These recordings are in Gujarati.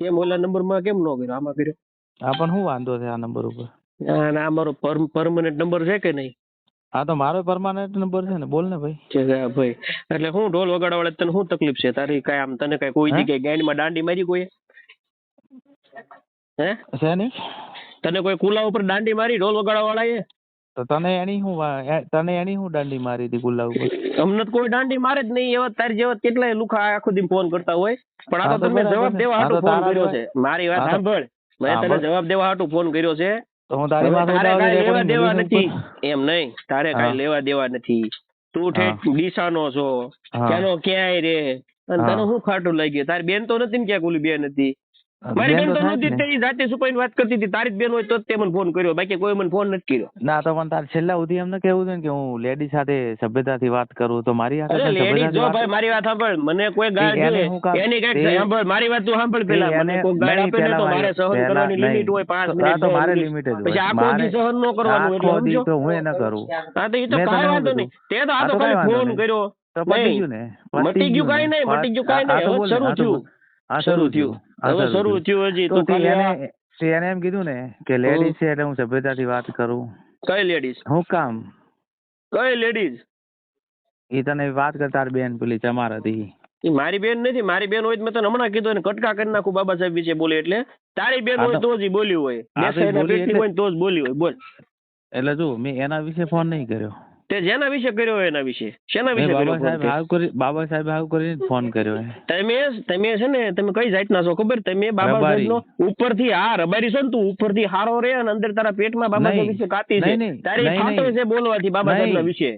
કેમ? ઓલા નંબરમાં કેમ નો કર્યો? આમાં કર્યો? હા પણ શું વાંધો છે આ નંબર ઉપર? ના ના આ મારો પરમનન્ટ નંબર છે કે નહીં? હા તો મારો પરમાનન્ટ નંબર છે ને બોલ ને ભાઈ. ભાઈ. એટલે હું ઢોલ વગાડવા વાળા તને શું તકલીફ છે? તારી કઈ આમ તને કઈ કોઈ? જગ્યાએ ગાંડમાં દાંડી મારી કોઈ? હે? છે ને? તને કોઈ કુલા ઉપર દાંડી મારી ઢોલ વગાડવા વાળાએ તો તને એની હું તને એની હું દાંડી મારી હતી કુલા ઉપર? અમને તો કોઈ દાંડી મારે જ નહીં. એવા તારી જેવા કેટલાય લુખા આખો દી ફોન કરતા હોય. પણ આ તો તમે જવાબ દેવા હાટુ ફોન કર્યો છે. મારી વાત સાંભળ. મેં તને જવાબ દેવા હાટુ ફોન કર્યો છે. તો હું તારી પાસે તારે ઉતાવળી લેવા દેવા નથી. એમ નહીં. તારે હા. લેવા દેવા નથી. તું ઠેઠ દિશાનો છો. ક્યાંનો ક્યાંય રે. અને તને શું ખાટું લાગ્યું? તારી બેન તો નથી ને ક્યાંક ઓલી બેન હતી? મારી બેન તો નહોતી જ તે જાતે છુપાઈને વાત કરતી હતી. તારી બેન હોય તો તે મને ફોન કર્યો. બાકી કોઈ મને ફોન નથી કર્યો. ના તો પણ તાર છેલ્લા સુધી એમને કેવું છે કે હું લેડી સાથે સભ્યતાથી વાત કરું તો મારી સાથે સભ્યતાથી જો ભાઈ મારી વાત સાંભળ. મને કોઈ ગાળ દે એની કંઈક સાંભળ મારી વાત તું સાંભળ પેલા મને કોઈ ગાળ આપે ને તો મારે સહન કરવાની. લિમિટ હોય પાંચ તો- મિનિટ હા, તો મારે લિમિટ જ પછી આખો દી સહન ન કરવાનું એટલે સમજો? તો હું એ ન કરું. હા તો એ તો તને કાંઈ વાંધો નહીં. તે તો આ તો ખાલી ફોન કર્યો. તો પતી ગયું ને. મટી ગયું કઈ નહીં મટી ગયું કાંઈ નહીં. હવે શરૂ થયું. આ શરૂ થયું. હવે શરૂ થયું. હજી તો એને એને એમ કીધું ને કે લેડીઝ છે એટલે હું સભ્યતાથી વાત કરું. કઈ લેડીઝ હું કામ? કઈ લેડીઝ એ તને વાત કરતા બેન પેલી તમારાથી હતી મારી બેન નથી મારી બેન હોય તો મેં તને હમણાં કીધું એને કટકા કરી નાખું બાબા સાહેબ વિશે બોલે એટલે. તારી બેન હોય તો- જ બોલ્યું હોય. તો બોલી જ બોલ્યું હોય બોલ. એટલે જો મેં એના વિશે ફોન નહીં કર્યો. તે જેના વિશે કર્યો એના વિશે? શેના વિશે બાબા સાહેબ હાવ કરી બાબા સાહેબ હાવ કરીને ફોન કર્યો. તમે તમે છે ને તમે કઈ જાતના છો ખબર? તમે બાબા. સાહેબનો ઉપરથી હા રબારી છો ને તું ઉપરથી હારો રે અને અંદર તારા પેટમાં બાબા સાહેબ. વિશે કાતી છે. તારી ખાતો છે બોલવાથી બાબા સાહેબના. વિશે.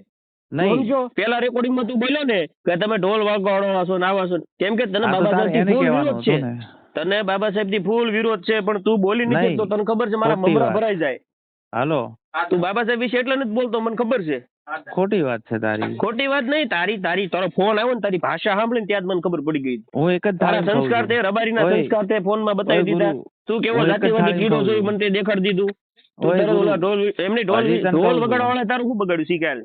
નહીં. જો પેલા રેકોર્ડિંગમાં તું બોલ્યો ને કે તમે ઢોલ વાગવાડો છો ને આવા છો. કેમ કે તને બાબા સાહેબ વિરોધ છે. તને બાબા સાહેબથી ફૂલ વિરોધ છે પણ તું બોલી નથી. શકતો. તને ખબર છે મારા મમરા ભરાઈ જાય. હાલો. તું બાબા સાહેબ વિશે એટલે નથી બોલતો મને ખબર છે. ખોટી વાત છે તારી. ખોટી વાત નહીં તારી તારી. તારો ફોન આવ્યો ને તારી ભાષા સાંભળીને ત્યાં જ મને ખબર પડી ગઈ. હું એક જ તારા સંસ્કાર તે રબારીના સંસ્કાર તે ફોનમાં બતાવી દીધા. તું કેવો જાતિવાદી કીડો છું. મને તે દેખાડી દીધું. ઢોલ એમની ઢોલ ઢોલ વગાડવા વાળા તારું શું બગાડ્યું? શીખાય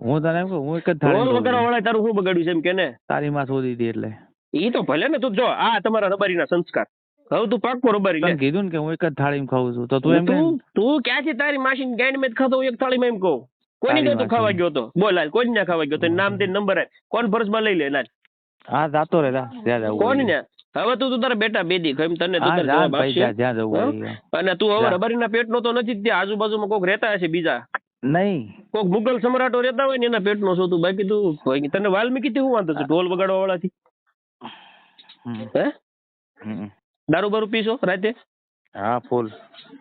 હું તને એમ હું એક જ ઢોલ વગાડવા વાળા તારું શું બગાડ્યું છે એમ કે ને? તારી માં શોધી હતી એટલે. ઈ તો ભલે ને તું જો આ તમારા રબારીના સંસ્કાર. હવે તું પાક્કો રબારી લે. કીધું ને કે હું એક જ થાળીમાં ખાઉં છું તો તું એમ તું તું ક્યાંથી તારી માસીની ગાંડ મેં ખાતો એક થાળીમાં એમ કહું? કોની તું ખાવા ગયો તો? બોલ હાલ કોની ના ખાવા ગયો તો? નામ દે નંબર આપ કોન્ફરન્સમાં લઈ લે લાલ હા જાતો રે જવું કોની ને? હવે તું તું તારા બેટા બેદી ખાઈ તને તું તારા જવાબ આપશે. અને તું હવે ના રબારીના પેટનો તો નથી ત્યાં આજુબાજુમાં કોક રહેતા હશે બીજા. નહીં. કોક મુગલ સમ્રાટો રહેતા હોય ને એના પેટનો છો તું બાકી તું તને વાલ્મીકી થી હું વાંધો છે? ઢોલ વગાડવા વાળા થી હે દારૂ બારૂ પીશો રાતે? હા ફૂલ.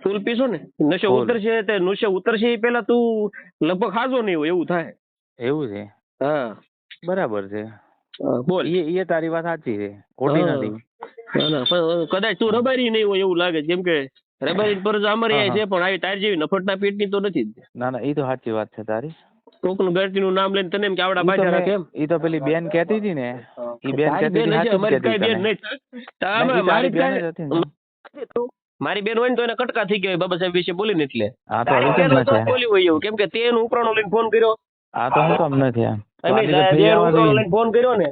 ફૂલ પીશો ને? નશો. ઉતરશે તે નશો ઉતરશે એ પેલા તું લગભગ ખાજો નહીં હોય એવું થાય. એવું છે? હા. બરાબર છે. બોલ. એ એ તારી વાત સાચી છે. ખોટી નથી. ના, ના, કદાચ તું રબારી નહીં હોય એવું લાગે જેમ કેમ કે રબારી પર અમારી છે પણ આવી તારી જેવી નફટના પેટની તો નથી ના ના એ તો સાચી વાત છે તારી. કોકનું ગળતીનું નામ લઈને તને એમ કે આવડા બાજા રાખે એમ? ઈ તો પેલી બેન કહેતી હતી ને ઈ બેન કહેતી હતી અમારી કઈ બેન નહીં. ના, તારી મારી બેન હતી ને. મારી બેન હોય ને તો એને કટકા થઈ ગયા બાબા સાહેબ વિશે બોલીને એટલે. તો કેમ હોય નથી? બોલી હોય એવું. કેમ કે તે એનું ઉપરાણો લઈને ફોન કર્યો. આ તો હું કામ નથી ફોન કર્યો ને.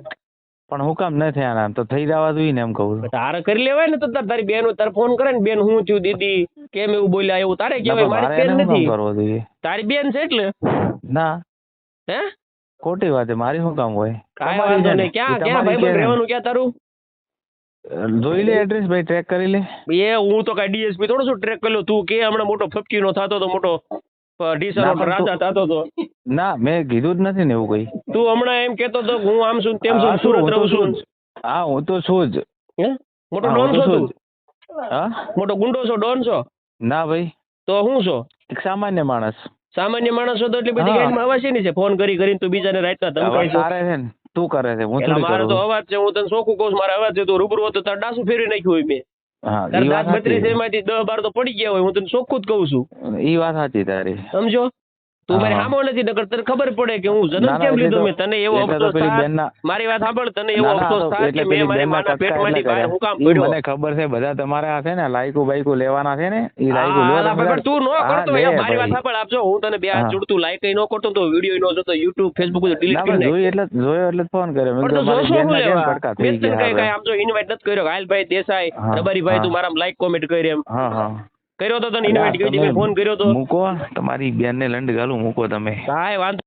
પણ હું કામ આના આમ તો થઈ જવા જોઈએ ને એમ કહું તારે કરી લેવાય ને તો તારી બેન તારે ફોન કરે ને. બેન હું છું દીદી કેમ એવું બોલ્યા એવું તારે ના, કહેવાય મારી બેન નથી. કરવો જોઈએ? તારી બેન છે એટલે? ના. હે? ખોટી વાત મારી શું કામ હોય? કાંઈ વાંધો નહીં. ક્યાં ક્યાં ભાઈ રહેવાનું ક્યાં તારું? જોઈ લે એડ્રેસ ભાઈ ટ્રેક કરી લે. એ હું તો કઈ ડીએસપી થોડો શું ટ્રેક કર્યો. તું કે હમણાં મોટો ફપકીનો થતો તો મોટો ઢીસર ના, રાજા થતો તો. ના મેં કીધું જ નથી ને એવું કઈ. તું હમણાં એમ કેતો તો હું આમ છું ને તેમ છું સુરત રહું છું છું. હા હું તો છું જ. હે? મોટો ડોન છો તું? હા? મોટો ગુંડો છો ડોન છો? ના ભાઈ. તો હું છો? એક સામાન્ય માણસ. સામાન્ય માણસ છો તો એટલી બધી. ગાઈડમાં અવાજ છે છે. ફોન કરી કરીને તું બીજાને રાતના ધમકાઈ છો છે ને તું કરે છે? હું થોડી મારો તો અવાજ છે હું તને ચોખ્ખું કહું મારો અવાજ છે તું રૂબરૂ હોત તાર ડાસું ફેરવી નાખ્યું હોય મેં. હા તાર દાંત બત્રીસ એમાંથી દસ બાર તો પડી ગયા હોય હું તને ચોખ્ખું જ કહું છું? એ વાત સાચી તારી. સમજો? તું મારી હા. સામો નથી નકર તને ખબર પડે કે હું જન્મ ના, ના, કેમ લીધો મેં? તને એવો અફસોસ થાય મારી વાત સાંભળ તને એવો ના, ના, અફસોસ થાય કે મેં મારી માના પેટમાંથી બહાર હું કામ. પડ્યો મને ખબર છે બધા તમારે આ છે ને લાઈકો બાઈકો લેવાના છે ને એ લાઈકો તમે પણ તું નો કરતો એ મારી વાત સાંભળ આપજો હું તને બે હાથ. જોડતું લાઈક નો કરતો તો વીડિયો નો જોતો યુટ્યુબ ફેસબુક ડિલીટ કરી નાખ. જોયું એટલે જોયો એટલે ફોન કર્યો. મેં તો મારી બેન શું કેમ પડકા થઈ ગયા કઈ કઈ આમ જો ઇન્વાઇટ નથી કર્યો. હાલભાઈ દેસાઈ હા, રબારીભાઈ તું. મારા લાઈક કોમેન્ટ કરી એમ. હા હા. કર્યો તો તને ઇન્વાઇટ કર્યો ફોન કર્યો તો. મૂકો તમારી બેનને લંડ ગાલું મૂકો તમે. કાંઈ વાંધો